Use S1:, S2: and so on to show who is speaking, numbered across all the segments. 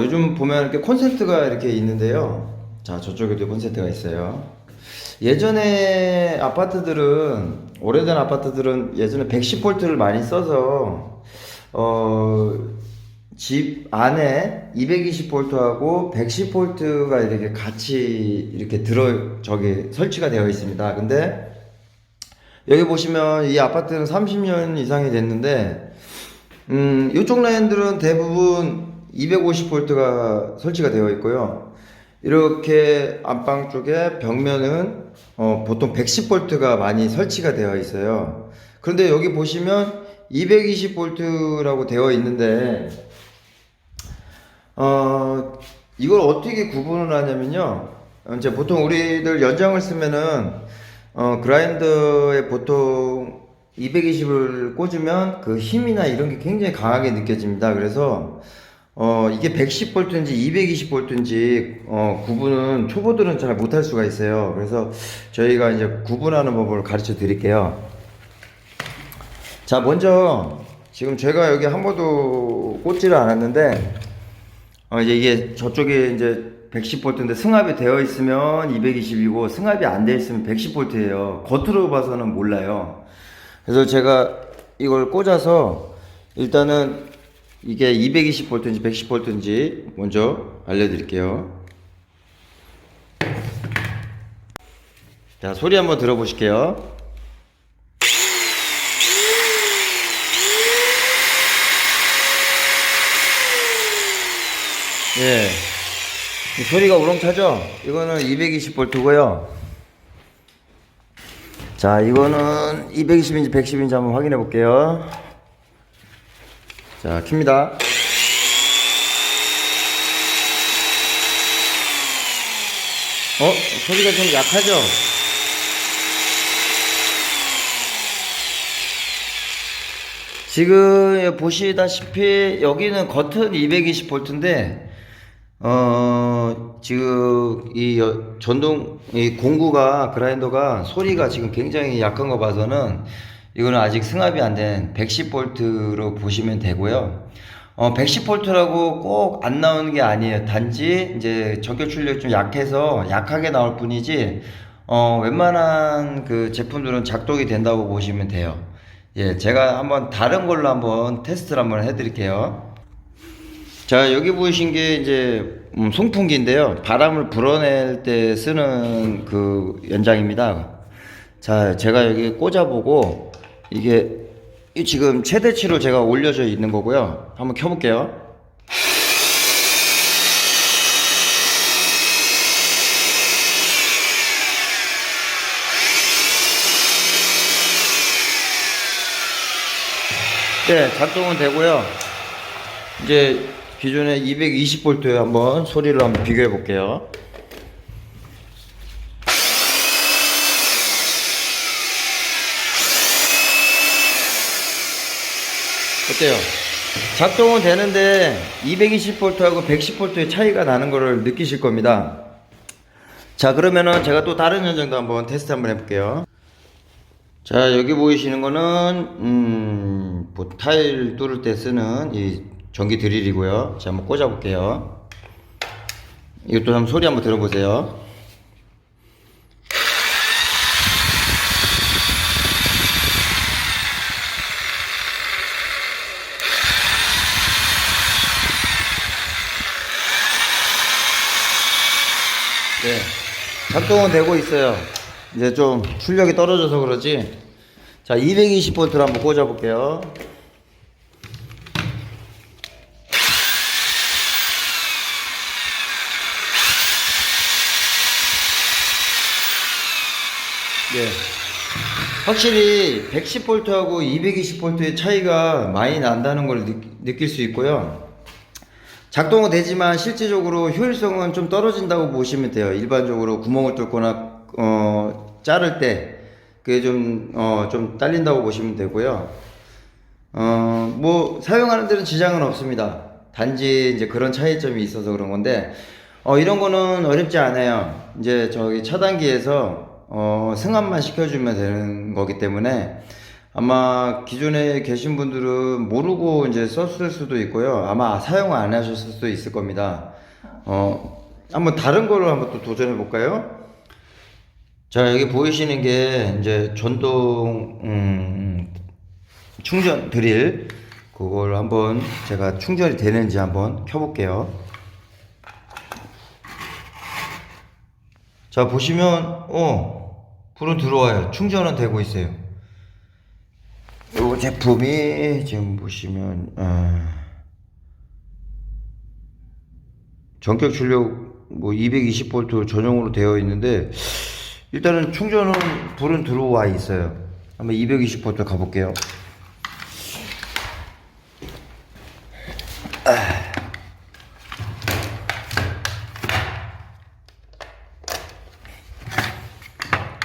S1: 요즘 보면 이렇게 콘센트가 이렇게 있는데요. 자, 저쪽에도 콘센트가 있어요. 예전에 아파트들은, 오래된 아파트들은 예전에 110볼트를 많이 써서, 어, 집 안에 220볼트하고 110볼트가 이렇게 같이 이렇게 들어, 저기 설치가 되어 있습니다. 근데 여기 보시면 이 아파트는 30년 이상이 됐는데, 음, 이쪽 라인들은 대부분 250볼트가 설치가 되어 있고요. 이렇게 안방 쪽에 벽면은 어, 보통 110볼트가 많이 설치가 되어 있어요. 그런데 여기 보시면 220볼트라고 되어 있는데, 어, 이걸 어떻게 구분을 하냐면요. 이제 보통 우리들 연장을 쓰면은, 어, 그라인더에 보통 220을 꽂으면 그 힘이나 이런 게 굉장히 강하게 느껴집니다. 그래서, 어, 이게 110볼트인지 220볼트인지, 어, 구분은 초보들은 잘 못할 수가 있어요. 그래서 저희가 이제 구분하는 법을 가르쳐 드릴게요. 자, 먼저, 지금 제가 여기 한 번도 꽂지를 않았는데, 어, 이제 이게 저쪽에 이제 110볼트인데 승합이 되어 있으면 220이고 승합이 안 되어 있으면 110볼트예요. 겉으로 봐서는 몰라요. 그래서 제가 이걸 꽂아서 일단은 이게 220볼트인지 110볼트인지 먼저 알려드릴게요. 자, 소리 한번 들어보실게요. 예. 이 소리가 우렁차죠? 이거는 220볼트고요. 자, 이거는 220인지 110인지 한번 확인해 볼게요. 자, 킵니다. 어? 소리가 좀 약하죠? 지금 보시다시피 여기는 겉은 220볼트인데 어 지금 이 여- 전동 이 공구가 그라인더가 소리가 지금 굉장히 약한 거 봐서는 이거는 아직 승합이 안 된 110볼트로 보시면 되고요. 어 110볼트라고 꼭 안 나오는 게 아니에요. 단지 이제 전격 출력이 좀 약해서 약하게 나올 뿐이지 어 웬만한 그 제품들은 작동이 된다고 보시면 돼요. 예, 제가 한번 다른 걸로 한번 테스트를 한번 해드릴게요. 자, 여기 보이신 게 이제 음, 송풍기인데요. 바람을 불어낼 때 쓰는 그 연장입니다. 자, 제가 여기 꽂아보고 이게 이 지금 최대치로 제가 올려져 있는 거고요. 한번 켜볼게요. 네, 작동은 되고요. 이제 기존에 220볼트에 한번 소리를 한번 비교해 볼게요. 어때요? 작동은 되는데 220볼트하고 110볼트의 차이가 나는 것을 느끼실 겁니다. 자, 그러면은 제가 또 다른 현장도 한번 테스트 한번 해볼게요. 자, 여기 보이시는 거는, 음, 뭐 타일 뚫을 때 쓰는 이 전기 드릴이고요. 자, 한번 꽂아볼게요. 이것도 한번 소리 한번 들어보세요. 네. 작동은 되고 있어요. 이제 좀 출력이 떨어져서 그러지. 자, 220볼트를 한번 꽂아 볼게요. 네. 확실히 110볼트하고 220볼트의 차이가 많이 난다는 걸 느, 느낄 수 있고요. 작동은 되지만 실질적으로 효율성은 좀 떨어진다고 보시면 돼요. 일반적으로 구멍을 뚫거나 어, 자를 때 그게 좀, 어, 좀 딸린다고 보시면 되고요. 어, 뭐 사용하는 데는 지장은 없습니다. 단지 이제 그런 차이점이 있어서 그런 건데 어, 이런 거는 어렵지 않아요. 이제 저기 차단기에서 어, 승합만 시켜주면 되는 거기 때문에 아마 기존에 계신 분들은 모르고 이제 썼을 수도 있고요. 아마 사용 안 하셨을 수도 있을 겁니다. 어, 한번 다른 걸로 한번 또 도전해 볼까요? 자, 여기 보이시는 게 이제 전동, 음, 충전 드릴. 그걸 한번 제가 충전이 되는지 한번 켜볼게요. 자, 보시면, 어, 불은 들어와요. 충전은 되고 있어요. 이 제품이 지금 보시면, 아, 전격 출력 뭐 220V 전용으로 되어 있는데, 일단은 충전은 불은 들어와 있어요. 한번 220V 가볼게요.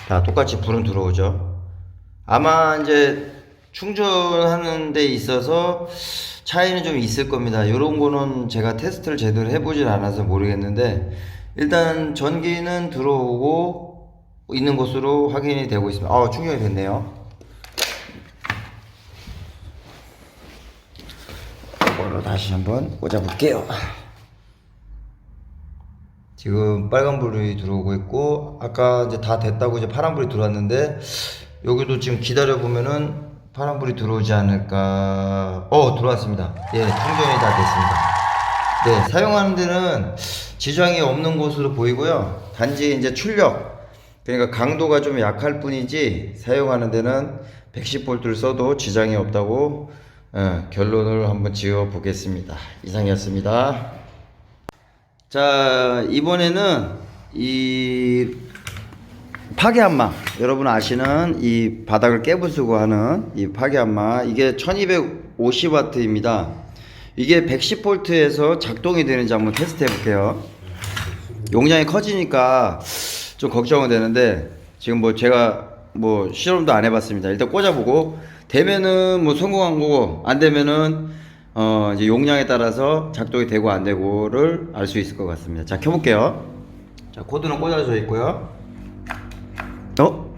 S1: 자, 똑같이 불은 들어오죠. 아마 이제 충전하는 데 있어서 차이는 좀 있을 겁니다. 이런 거는 제가 테스트를 제대로 해보질 않아서 모르겠는데, 일단 전기는 들어오고 있는 것으로 확인이 되고 있습니다. 아, 충전이 됐네요. 이걸로 다시 한번 꽂아볼게요. 지금 빨간불이 들어오고 있고 아까 이제 다 됐다고 이제 파란불이 들어왔는데 여기도 지금 기다려 보면은 파란불이 들어오지 않을까. 어 들어왔습니다. 예 충전이 다 됐습니다. 네 사용하는 데는 지장이 없는 것으로 보이고요. 단지 이제 출력 그러니까 강도가 좀 약할 뿐이지 사용하는 데는 110V를 써도 지장이 없다고 예, 결론을 한번 지어 보겠습니다. 이상이었습니다. 자 이번에는 이 파괴한마. 여러분 아시는 이 바닥을 깨부수고 하는 이 파괴한마 이게 1250W입니다. 이게 110V에서 작동이 되는지 한번 테스트 해 볼게요. 용량이 커지니까 좀 걱정은 되는데 지금 뭐 제가 뭐 실험도 안 해봤습니다. 일단 꽂아보고 되면은 뭐 성공한 거고 안 되면은 어 이제 용량에 따라서 작동이 되고 안 되고를 알 수 있을 것 같습니다. 자 켜볼게요. 자 코드는 꽂아져 있고요 어?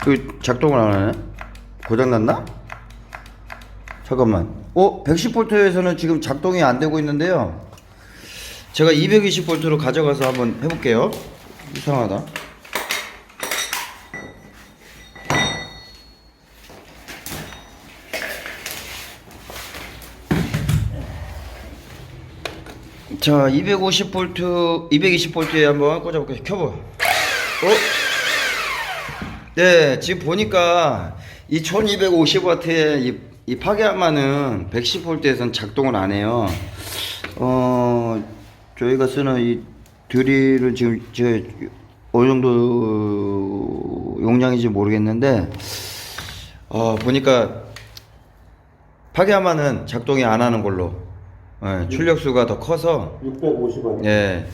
S1: 그 작동을 안 하네? 고장났나? 잠깐만. 어? 110V에서는 지금 작동이 안 되고 있는데요. 제가 220V로 가져가서 한번 해볼게요. 이상하다. 자, 250V, 220V에 한번 꽂아볼게요. 켜봐. 어? 네, 지금 보니까 이 1250W의 이, 이 파괴함마는 110V에선 작동을 안 해요. 어, 저희가 쓰는 이 드릴은 지금 제 어느 정도 용량인지 모르겠는데, 어, 보니까 파괴함마는 작동이 안 하는 걸로. 예, 출력수가 더 커서,
S2: 650원.
S1: 예,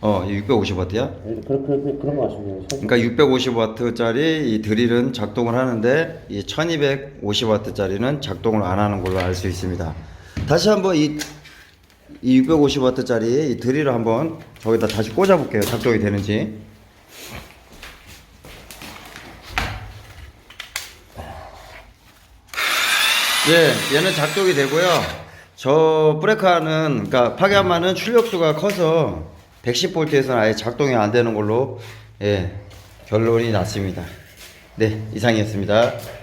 S1: 어, 650W야?
S2: 네, 그런, 그런, 그런 거 같습니다.
S1: 그러니까 650W짜리 이 드릴은 작동을 하는데 이 1250W짜리는 작동을 안 하는 걸로 알 수 있습니다. 다시 한번 이, 이 650W짜리 이 드릴을 한번 저기다 다시 꽂아 볼게요. 작동이 되는지. 예, 얘는 작동이 되고요. 저 브레카는 그러니까 파괴함마는 출력수가 커서 110V에서는 아예 작동이 안 되는 걸로 예, 결론이 났습니다. 네, 이상이었습니다.